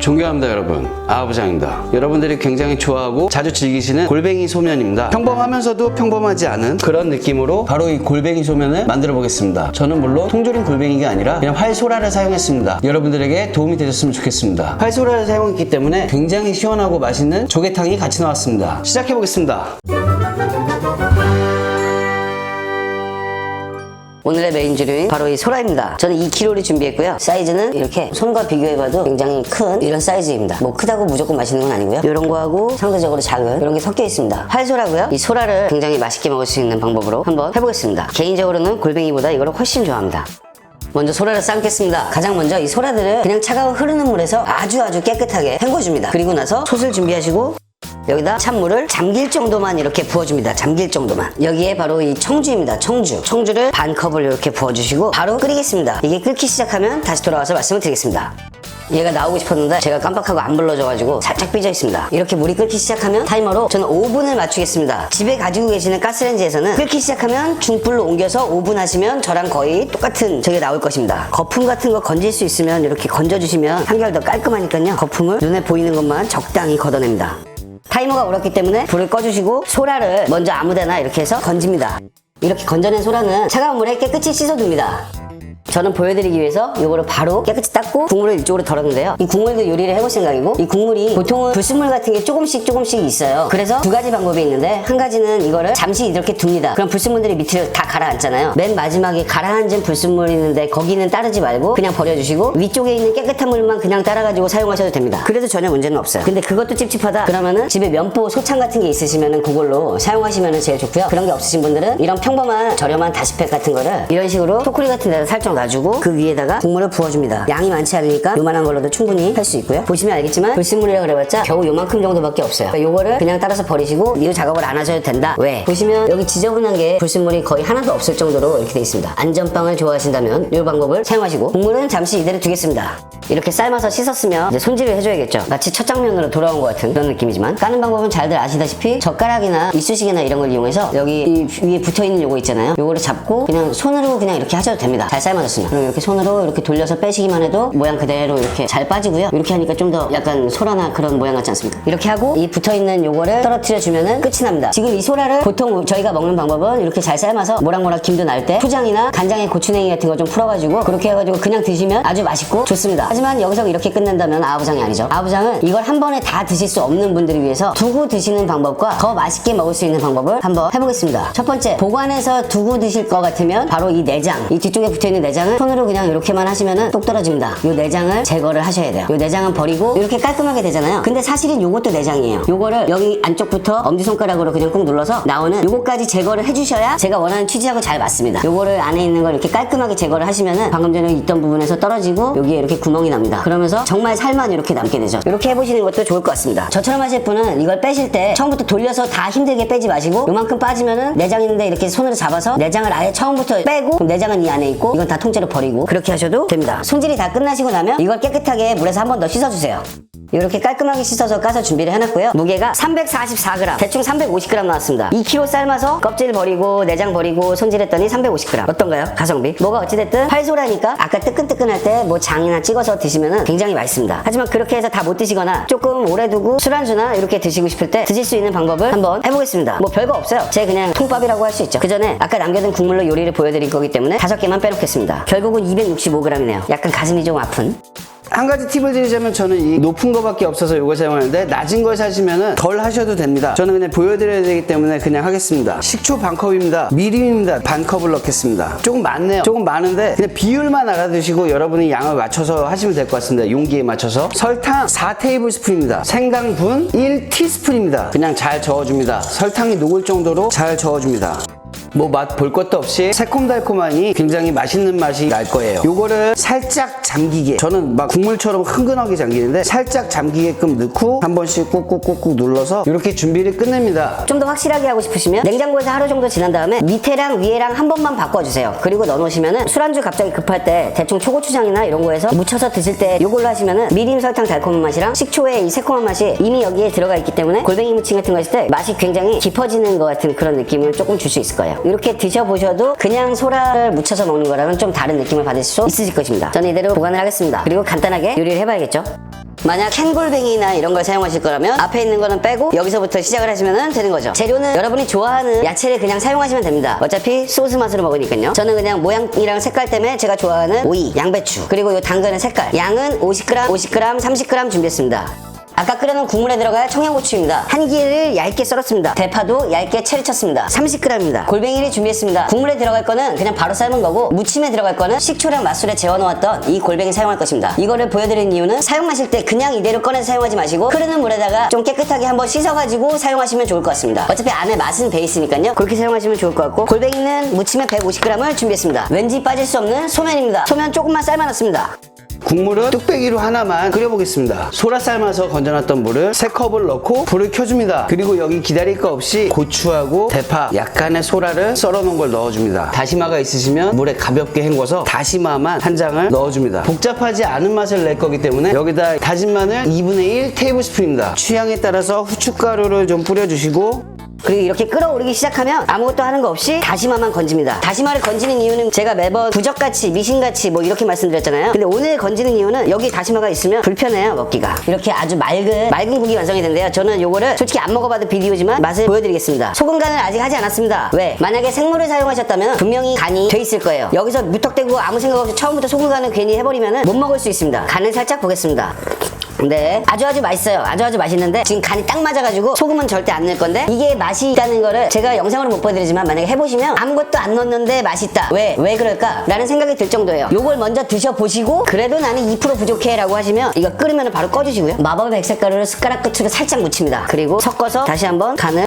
존경합니다 여러분. 아부장입니다. 여러분들이 굉장히 좋아하고 자주 즐기시는 골뱅이 소면입니다. 평범하면서도 평범하지 않은 그런 느낌으로 바로 이 골뱅이 소면을 만들어 보겠습니다. 저는 물론 통조림 골뱅이가 아니라 그냥 활소라를 사용했습니다. 여러분들에게 도움이 되셨으면 좋겠습니다. 활소라를 사용했기 때문에 굉장히 시원하고 맛있는 조개탕이 같이 나왔습니다. 시작해 보겠습니다 오늘의 메인 재료인 바로 이 소라입니다. 저는 2kg를 준비했고요. 사이즈는 이렇게 손과 비교해봐도 굉장히 큰 이런 사이즈입니다. 뭐 크다고 무조건 맛있는 건 아니고요. 이런 거하고 상대적으로 작은 이런 게 섞여 있습니다. 활소라고요. 이 소라를 굉장히 맛있게 먹을 수 있는 방법으로 한번 해보겠습니다. 개인적으로는 골뱅이보다 이거를 훨씬 좋아합니다. 먼저 소라를 삶겠습니다. 가장 먼저 이 소라들을 그냥 차가운 흐르는 물에서 아주 아주 깨끗하게 헹궈줍니다. 그리고 나서 솥을 준비하시고 여기다 찬물을 잠길 정도만 이렇게 부어줍니다. 잠길 정도만. 여기에 바로 이 청주입니다. 청주. 청주를 반 컵을 이렇게 부어주시고 바로 끓이겠습니다. 이게 끓기 시작하면 다시 돌아와서 말씀을 드리겠습니다. 얘가 나오고 싶었는데 제가 깜빡하고 안 불러줘가지고 살짝 삐져 있습니다. 이렇게 물이 끓기 시작하면 타이머로 저는 5분을 맞추겠습니다. 집에 가지고 계시는 가스레인지에서는 끓기 시작하면 중불로 옮겨서 5분 하시면 저랑 거의 똑같은 저게 나올 것입니다. 거품 같은 거 건질 수 있으면 이렇게 건져주시면 한결 더 깔끔하니까요. 거품을 눈에 보이는 것만 적당히 걷어냅니다. 타이머가 울었기 때문에 불을 꺼주시고 소라를 먼저 아무데나 이렇게 해서 건집니다. 이렇게 건져낸 소라는 차가운 물에 깨끗이 씻어둡니다. 저는 보여드리기 위해서 이거를 바로 깨끗이 닦고 국물을 이쪽으로 덜었는데요. 이 국물도 요리를 해볼 생각이고 이 국물이 보통은 불순물 같은 게 조금씩 조금씩 있어요. 그래서 두 가지 방법이 있는데 한 가지는 이거를 잠시 이렇게 둡니다. 그럼 불순물들이 밑으로 다 가라앉잖아요. 맨 마지막에 가라앉은 불순물이 있는데 거기는 따르지 말고 그냥 버려주시고 위쪽에 있는 깨끗한 물만 그냥 따라가지고 사용하셔도 됩니다. 그래도 전혀 문제는 없어요. 근데 그것도 찝찝하다 그러면은 집에 면보 소창 같은 게 있으시면은 그걸로 사용하시면은 제일 좋고요. 그런 게 없으신 분들은 이런 평범한 저렴한 다시팩 같은 거를 이런 식으로 토크리 같은 데다 살짝 놔주고 그 위에다가 국물을 부어줍니다. 양이 많지 않으니까 요만한 걸로도 충분히 할 수 있고요. 보시면 알겠지만 불순물이라 그래봤자 겨우 요만큼 정도밖에 없어요. 그러니까 요거를 그냥 따라서 버리시고 이 작업을 안 하셔도 된다. 왜? 보시면 여기 지저분한 게 불순물이 거의 하나도 없을 정도로 이렇게 돼 있습니다. 안전빵을 좋아하신다면 이 방법을 사용하시고 국물은 잠시 이대로 두겠습니다. 이렇게 삶아서 씻었으면 이제 손질을 해줘야겠죠. 마치 첫 장면으로 돌아온 것 같은 그런 느낌이지만 까는 방법은 잘들 아시다시피 젓가락이나 이쑤시개나 이런 걸 이용해서 여기 이 위에 붙어 있는 요거 있잖아요. 요거를 잡고 그냥 손으로 그냥 이렇게 하셔도 됩니다. 잘 삶아 졌으면 그리고 이렇게 손으로 이렇게 돌려서 빼시기만 해도 모양 그대로 이렇게 잘 빠지고요. 이렇게 하니까 좀 더 약간 소라나 그런 모양 같지 않습니까? 이렇게 하고 이 붙어 있는 요거를 떨어뜨려 주면은 끝이 납니다. 지금 이 소라를 보통 저희가 먹는 방법은 이렇게 잘 삶아서 모락모락 김도 날 때 초장이나 간장에 고추냉이 같은 거 좀 풀어가지고 그렇게 해가지고 그냥 드시면 아주 맛있고 좋습니다. 하지만 여기서 이렇게 끝낸다면 아부장이 아니죠. 아부장은 이걸 한 번에 다 드실 수 없는 분들을 위해서 두고 드시는 방법과 더 맛있게 먹을 수 있는 방법을 한번 해보겠습니다. 첫 번째 보관해서 두고 드실 것 같으면 바로 이 내장 이 뒤쪽에 붙어있는 내장을 손으로 그냥 이렇게만 하시면은 똑 떨어집니다. 이 내장을 제거를 하셔야 돼요. 이 내장은 버리고 이렇게 깔끔하게 되잖아요. 근데 사실은 요것도 내장이에요. 요거를 여기 안쪽부터 엄지손가락으로 그냥 꾹 눌러서 나오는 요거까지 제거를 해주셔야 제가 원하는 취지하고 잘 맞습니다. 요거를 안에 있는 걸 이렇게 깔끔하게 제거를 하시면은 방금 전에 있던 부분에서 떨어지고 여기에 이렇게 구멍이 납니다. 그러면서 정말 살만 이렇게 남게 되죠. 이렇게 해보시는 것도 좋을 것 같습니다. 저처럼 하실 분은 이걸 빼실 때 처음부터 돌려서 다 힘들게 빼지 마시고 요만큼 빠지면은 내장 있는데 이렇게 손으로 잡아서 내장을 아예 처음부터 빼고 내장은 이 안에 있고 이건 다 통째로 버리고 그렇게 하셔도 됩니다. 손질이 다 끝나시고 나면 이걸 깨끗하게 물에서 한 번 더 씻어주세요. 이렇게 깔끔하게 씻어서 까서 준비를 해놨고요. 무게가 344g, 대충 350g 나왔습니다. 2kg 삶아서 껍질 버리고 내장 버리고 손질했더니 350g. 어떤가요? 가성비? 뭐가 어찌됐든 활소라니까 아까 뜨끈뜨끈할 때 뭐 장이나 찍어서 드시면 굉장히 맛있습니다. 하지만 그렇게 해서 다 못 드시거나 조금 오래 두고 술안주나 이렇게 드시고 싶을 때 드실 수 있는 방법을 한번 해보겠습니다. 뭐 별거 없어요. 제 그냥 통밥이라고 할 수 있죠. 그 전에 아까 남겨둔 국물로 요리를 보여드릴 거기 때문에 다섯 개만 빼놓겠습니다. 결국은 265g이네요. 약간 가슴이 좀 아픈. 한 가지 팁을 드리자면 저는 이 높은 거밖에 없어서 이걸 사용하는데 낮은 걸 사시면은 덜 하셔도 됩니다. 저는 그냥 보여드려야 되기 때문에 그냥 하겠습니다. 식초 반 컵입니다. 미림입니다. 반 컵을 넣겠습니다. 조금 많네요. 조금 많은데 그냥 비율만 알아두시고 여러분이 양을 맞춰서 하시면 될 것 같습니다. 용기에 맞춰서 설탕 4테이블 스푼입니다. 생강분 1티스푼입니다. 그냥 잘 저어줍니다. 설탕이 녹을 정도로 잘 저어줍니다. 뭐 맛 볼 것도 없이 새콤달콤하니 굉장히 맛있는 맛이 날 거예요. 요거를 살짝 잠기게 저는 막 국물처럼 흥건하게 잠기는데 살짝 잠기게끔 넣고 한 번씩 꾹꾹꾹꾹 눌러서 이렇게 준비를 끝냅니다. 좀 더 확실하게 하고 싶으시면 냉장고에서 하루 정도 지난 다음에 밑에랑 위에랑 한 번만 바꿔주세요. 그리고 넣어놓으시면은 술안주 갑자기 급할 때 대충 초고추장이나 이런 거에서 묻혀서 드실 때 이걸로 하시면은 미림 설탕 달콤한 맛이랑 식초의 이 새콤한 맛이 이미 여기에 들어가 있기 때문에 골뱅이 무침 같은 거 했을 때 맛이 굉장히 깊어지는 것 같은 그런 느낌을 조금 줄 수 있을 거예요. 이렇게 드셔보셔도 그냥 소라를 묻혀서 먹는 거랑은 좀 다른 느낌을 받을 수 있으실 것입니다. 저는 이대로 보관을 하겠습니다. 그리고 간단하게 요리를 해봐야겠죠. 만약 캔골뱅이나 이런 걸 사용하실 거라면 앞에 있는 거는 빼고 여기서부터 시작을 하시면 되는 거죠. 재료는 여러분이 좋아하는 야채를 그냥 사용하시면 됩니다. 어차피 소스 맛으로 먹으니까요. 저는 그냥 모양이랑 색깔 때문에 제가 좋아하는 오이, 양배추, 그리고 이 당근의 색깔. 양은 50g, 50g, 30g 준비했습니다. 아까 끓여놓은 국물에 들어갈 청양고추입니다. 한 개를 얇게 썰었습니다. 대파도 얇게 채를 쳤습니다. 30g입니다. 골뱅이를 준비했습니다. 국물에 들어갈 거는 그냥 바로 삶은 거고 무침에 들어갈 거는 식초랑 맛술에 재워놓았던 이 골뱅이 사용할 것입니다. 이거를 보여드리는 이유는 사용하실 때 그냥 이대로 꺼내서 사용하지 마시고 흐르는 물에다가 좀 깨끗하게 한번 씻어가지고 사용하시면 좋을 것 같습니다. 어차피 안에 맛은 배 있으니까요. 그렇게 사용하시면 좋을 것 같고 골뱅이는 무침에 150g을 준비했습니다. 왠지 빠질 수 없는 소면입니다. 소면 조금만 삶아놨습니다. 국물은 뚝배기로 하나만 끓여보겠습니다. 소라 삶아서 건져놨던 물을 세 컵을 넣고 불을 켜줍니다. 그리고 여기 기다릴 거 없이 고추하고 대파, 약간의 소라를 썰어놓은 걸 넣어줍니다. 다시마가 있으시면 물에 가볍게 헹궈서 다시마만 한 장을 넣어줍니다. 복잡하지 않은 맛을 낼 거기 때문에 여기다 다진 마늘 2분의 1 테이블스푼입니다. 취향에 따라서 후춧가루를 좀 뿌려주시고 그리고 이렇게 끓어오르기 시작하면 아무것도 하는 거 없이 다시마만 건집니다. 다시마를 건지는 이유는 제가 매번 부적같이 미신같이 뭐 이렇게 말씀드렸잖아요. 근데 오늘 건지는 이유는 여기 다시마가 있으면 불편해요 먹기가. 이렇게 아주 맑은 맑은 국이 완성이 된대요. 저는 요거를 솔직히 안 먹어봐도 비디오지만 맛을 보여드리겠습니다. 소금 간을 아직 하지 않았습니다. 왜? 만약에 생물을 사용하셨다면 분명히 간이 돼 있을 거예요. 여기서 무턱대고 아무 생각 없이 처음부터 소금 간을 괜히 해버리면 못 먹을 수 있습니다. 간을 살짝 보겠습니다. 네, 아주 아주 맛있어요. 아주 아주 맛있는데 지금 간이 딱 맞아가지고 소금은 절대 안 넣을 건데 이게 맛이 있다는 거를 제가 영상으로 못 보여드리지만 만약에 해보시면 아무것도 안 넣었는데 맛있다. 왜? 왜 그럴까? 라는 생각이 들 정도예요. 요걸 먼저 드셔보시고 그래도 나는 2% 부족해 라고 하시면 이거 끓으면 바로 꺼주시고요. 마법의 백색가루를 숟가락 끝으로 살짝 묻힙니다. 그리고 섞어서 다시 한번 간을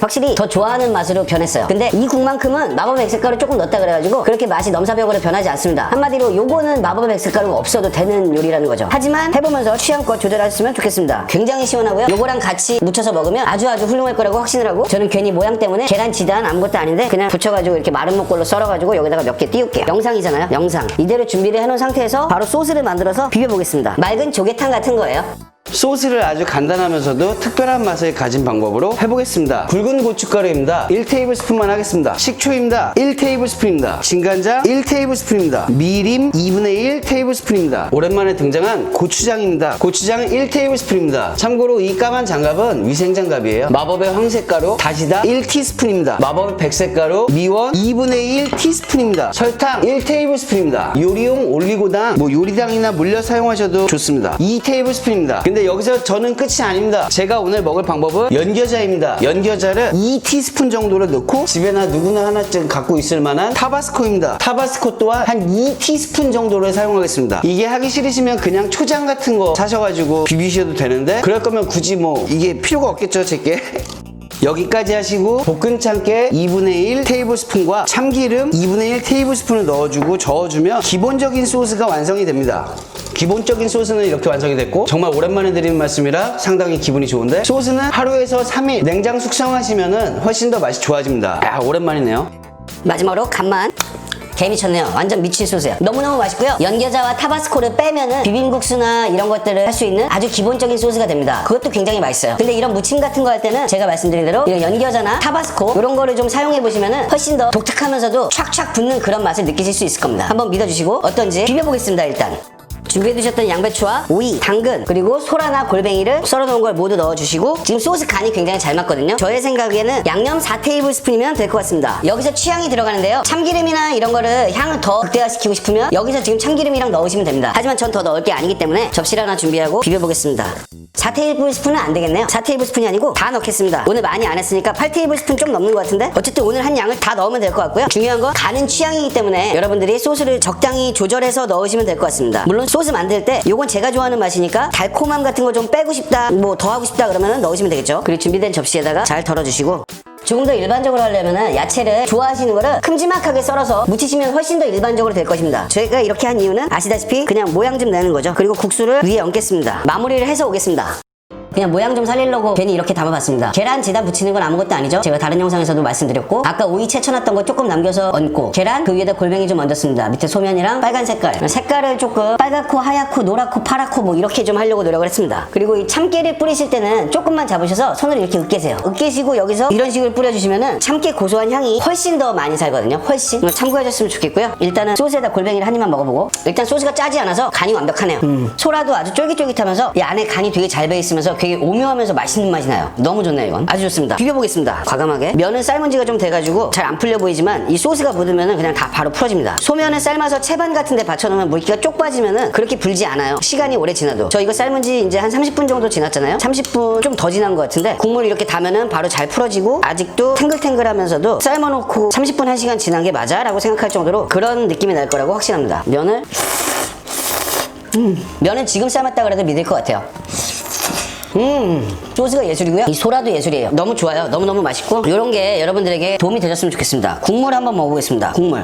확실히 더 좋아하는 맛으로 변했어요. 근데 이 국만큼은 마법의 백색가루 조금 넣었다 그래가지고 그렇게 맛이 넘사벽으로 변하지 않습니다. 한마디로 요거는 마법의 백색가루가 없어도 되는 요리라는 거죠. 하지만 해보면서 취향껏 조절하셨으면 좋겠습니다. 굉장히 시원하고요. 요거랑 같이 묻혀서 먹으면 아주 아주 훌륭할 거라고 확신을 하고 저는 괜히 모양 때문에 계란 지단 아무것도 아닌데 그냥 붙여가지고 이렇게 마른 목골로 썰어가지고 여기다가 몇 개 띄울게요. 영상이잖아요. 영상. 이대로 준비를 해놓은 상태에서 바로 소스를 만들어서 비벼보겠습니다. 맑은 조개탕 같은 거예요. 소스를 아주 간단하면서도 특별한 맛을 가진 방법으로 해보겠습니다. 붉은 고춧가루입니다. 1테이블스푼만 하겠습니다. 식초입니다. 1테이블스푼입니다. 진간장 1테이블스푼입니다. 미림 2분의 1테이블스푼입니다. 오랜만에 등장한 고추장입니다. 고추장 1테이블스푼입니다. 참고로 이 까만 장갑은 위생장갑이에요. 마법의 황색가루 다시다 1티스푼입니다. 마법의 백색가루 미원 2분의 1티스푼입니다. 설탕 1테이블스푼입니다. 요리용 올리고당 뭐 요리당이나 물엿 사용하셔도 좋습니다. 2테이블스푼입니다. 근데 여기서 저는 끝이 아닙니다. 제가 오늘 먹을 방법은 연겨자입니다. 연겨자를 2티스푼 정도를 넣고 집에나 누구나 하나쯤 갖고 있을 만한 타바스코입니다. 타바스코 또한 한 2티스푼 정도를 사용하겠습니다. 이게 하기 싫으시면 그냥 초장 같은 거 사셔가지고 비비셔도 되는데 그럴 거면 굳이 뭐 이게 필요가 없겠죠, 제게. 여기까지 하시고 볶은 참깨 2분의 1 테이블스푼과 참기름 2분의 1 테이블스푼을 넣어주고 저어주면 기본적인 소스가 완성이 됩니다. 기본적인 소스는 이렇게 완성이 됐고 정말 오랜만에 드리는 말씀이라 상당히 기분이 좋은데 소스는 하루에서 3일 냉장 숙성하시면 훨씬 더 맛이 좋아집니다. 야 오랜만이네요. 마지막으로 간만 개미쳤네요. 완전 미친 소스예요. 너무너무 맛있고요. 연겨자와 타바스코를 빼면은 비빔국수나 이런 것들을 할 수 있는 아주 기본적인 소스가 됩니다. 그것도 굉장히 맛있어요. 근데 이런 무침 같은 거 할 때는 제가 말씀드린 대로 이런 연겨자나 타바스코 이런 거를 좀 사용해 보시면은 훨씬 더 독특하면서도 촥촥 붙는 그런 맛을 느끼실 수 있을 겁니다. 한번 믿어주시고 어떤지 비벼보겠습니다. 일단. 준비해 두셨던 양배추와 오이, 당근, 그리고 소라나 골뱅이를 썰어놓은 걸 모두 넣어주시고 지금 소스 간이 굉장히 잘 맞거든요. 저의 생각에는 양념 4테이블 스푼이면 될 것 같습니다. 여기서 취향이 들어가는데요. 참기름이나 이런 거를 향을 더 극대화시키고 싶으면 여기서 지금 참기름이랑 넣으시면 됩니다. 하지만 전 더 넣을 게 아니기 때문에 접시를 하나 준비하고 비벼보겠습니다. 4테이블스푼은 안 되겠네요. 4테이블스푼이 아니고 다 넣겠습니다. 오늘 많이 안 했으니까 8테이블스푼 좀 넘는 것 같은데 어쨌든 오늘 한 양을 다 넣으면 될 것 같고요. 중요한 건 간은 취향이기 때문에 여러분들이 소스를 적당히 조절해서 넣으시면 될 것 같습니다. 물론 소스 만들 때 요건 제가 좋아하는 맛이니까 달콤함 같은 거 좀 빼고 싶다 뭐 더 하고 싶다 그러면 넣으시면 되겠죠. 그리고 준비된 접시에다가 잘 덜어주시고 조금 더 일반적으로 하려면은 야채를 좋아하시는 거를 큼지막하게 썰어서 무치시면 훨씬 더 일반적으로 될 것입니다. 저희가 이렇게 한 이유는 아시다시피 그냥 모양 좀 내는 거죠. 그리고 국수를 위에 얹겠습니다. 마무리를 해서 오겠습니다. 그냥 모양 좀 살리려고 괜히 이렇게 담아봤습니다. 계란 지다 붙이는 건 아무것도 아니죠. 제가 다른 영상에서도 말씀드렸고 아까 오이 채쳐놨던 거 조금 남겨서 얹고 계란 그 위에다 골뱅이 좀 얹었습니다. 밑에 소면이랑 빨간 색깔 색깔을 조금 빨갛고 하얗고 노랗고 파랗고 뭐 이렇게 좀 하려고 노력을 했습니다. 그리고 이 참깨를 뿌리실 때는 조금만 잡으셔서 손으로 이렇게 으깨세요. 으깨시고 여기서 이런 식으로 뿌려주시면은 참깨 고소한 향이 훨씬 더 많이 살거든요. 훨씬 참고해줬으면 좋겠고요. 일단은 소스에다 골뱅이를 한 입만 먹어보고 일단 소스가 짜지 않아서 간이 완벽하네요. 소라도 아주 쫄깃쫄깃하면서 이 안에 간이 되게 잘 배있으면서 되게 오묘하면서 맛있는 맛이 나요. 너무 좋네요 이건. 아주 좋습니다. 비벼보겠습니다. 과감하게 면은 삶은 지가 좀 돼가지고 잘 안 풀려 보이지만 이 소스가 묻으면은 그냥 다 바로 풀어집니다. 소면을 삶아서 채반 같은 데 받쳐놓으면 물기가 쪽 빠지면은 그렇게 불지 않아요. 시간이 오래 지나도. 저 이거 삶은 지 이제 한 30분 정도 지났잖아요. 30분 좀 더 지난 것 같은데 국물 이렇게 담으면 바로 잘 풀어지고 아직도 탱글탱글 하면서도 삶아놓고 30분 1시간 지난 게 맞아? 라고 생각할 정도로 그런 느낌이 날 거라고 확신합니다. 면을 음, 면은 지금 삶았다 그래도 믿을 것 같아요. 음, 소스가 예술이고요. 이 소라도 예술이에요. 너무 좋아요. 너무너무 맛있고. 이런 게 여러분들에게 도움이 되셨으면 좋겠습니다. 국물 한번 먹어보겠습니다. 국물.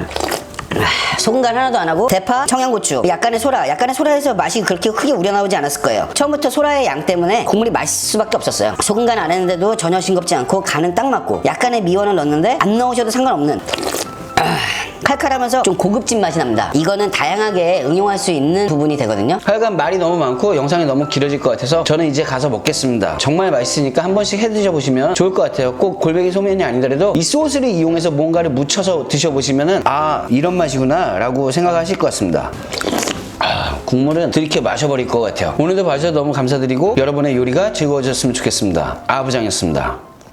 아, 소금 간 하나도 안 하고 대파, 청양고추, 약간의 소라, 약간의 소라에서 맛이 그렇게 크게 우려나오지 않았을 거예요. 처음부터 소라의 양 때문에 국물이 맛있을 수밖에 없었어요. 소금 간 안 했는데도 전혀 싱겁지 않고 간은 딱 맞고 약간의 미원을 넣었는데 안 넣으셔도 상관없는 아, 칼칼하면서 좀 고급진 맛이 납니다. 이거는 다양하게 응용할 수 있는 부분이 되거든요. 하여간 말이 너무 많고 영상이 너무 길어질 것 같아서 저는 이제 가서 먹겠습니다. 정말 맛있으니까 한 번씩 해 드셔보시면 좋을 것 같아요. 꼭 골뱅이 소면이 아니더라도 이 소스를 이용해서 뭔가를 묻혀서 드셔보시면은 아 이런 맛이구나 라고 생각하실 것 같습니다. 아, 국물은 들이켜 마셔버릴 것 같아요. 오늘도 봐주셔서 너무 감사드리고 여러분의 요리가 즐거워졌으면 좋겠습니다. 아부장이었습니다.